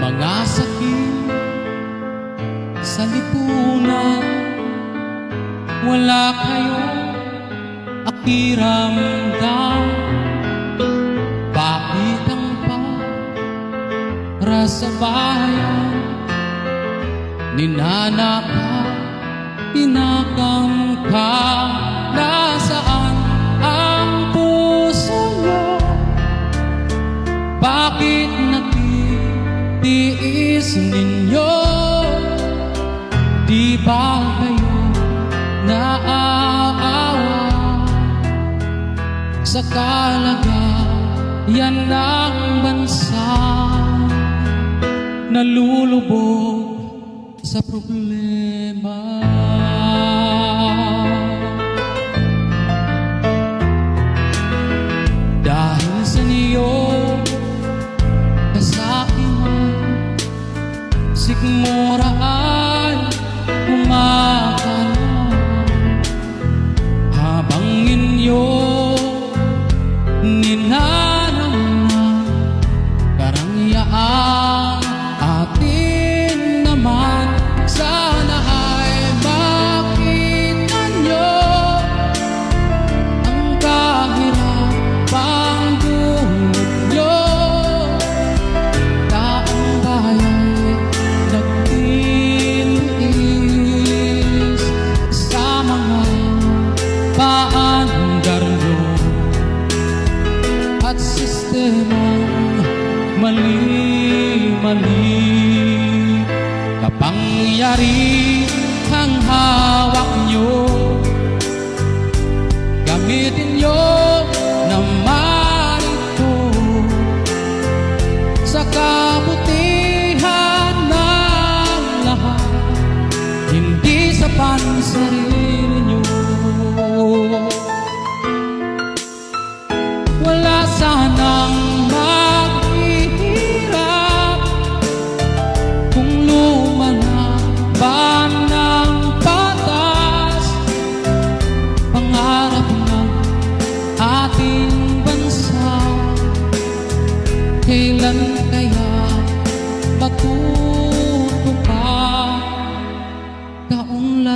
mga sakit sa lipunan. Wala kayo akiramdam. Bakit ang para sa bayan? Ninanapa inakangkang nasaan ang puso nyo bakit nagkita nagtitiis ninyo? Di ba kayo naaawa Sa kalagayan ng bansa Nalulubog sa problema mali-mali Kapangyari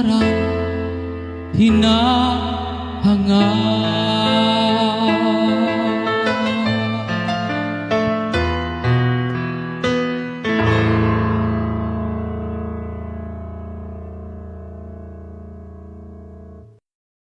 Kaunlaran hinahangad